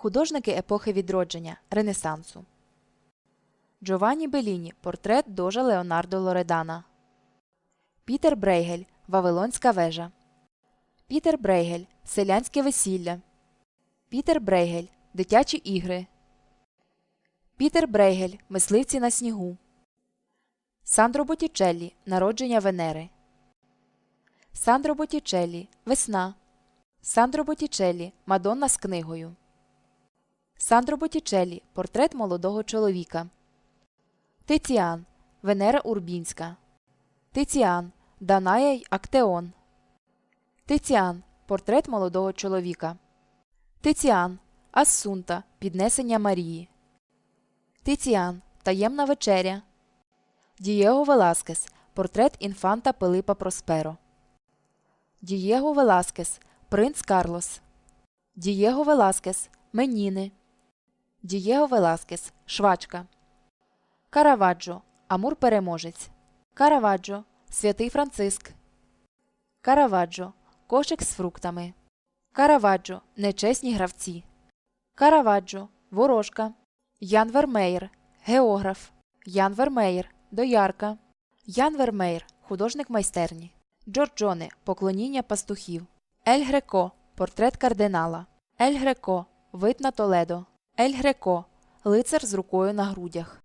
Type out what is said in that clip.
Художники епохи відродження Ренесансу. Джованні Беліні. Портрет дожа Леонардо Лоредана. Пітер Брейгель. Вавилонська вежа. Пітер Брейгель. Селянське весілля. Пітер Брейгель. Дитячі ігри. Пітер Брейгель. Мисливці на снігу. Сандро Боттічеллі. Народження Венери. Сандро Боттічеллі. Весна. Сандро Боттічеллі. Мадонна з книгою. Сандро Боттічеллі. Портрет молодого чоловіка. Тиціан. Венера Урбінська. Тиціан. Даная Актеон. Тиціан. Портрет молодого чоловіка. Тиціан. Ассунта. Піднесення Марії. Тиціан. Таємна вечеря. Дієго Веласкес. Портрет інфанта Пилипа Просперо. Дієго Веласкес. Принц Карлос. Дієго Веласкес. Меніни. Дієго Веласкес. Швачка. Караваджо. Амур переможець. Караваджо. Святий Франциск. Караваджо. Кошик з фруктами. Караваджо. Нечесні гравці. Караваджо. Ворожка. Ян Вермеєр. Географ. Ян Вермеєр. Доярка. Ян Вермеєр. Художник майстерні. Джорджоне. Поклоніння пастухів. Ель Греко. Портрет кардинала. Ель Греко. Вид на Толедо. Ель Греко. Лицар з рукою на грудях.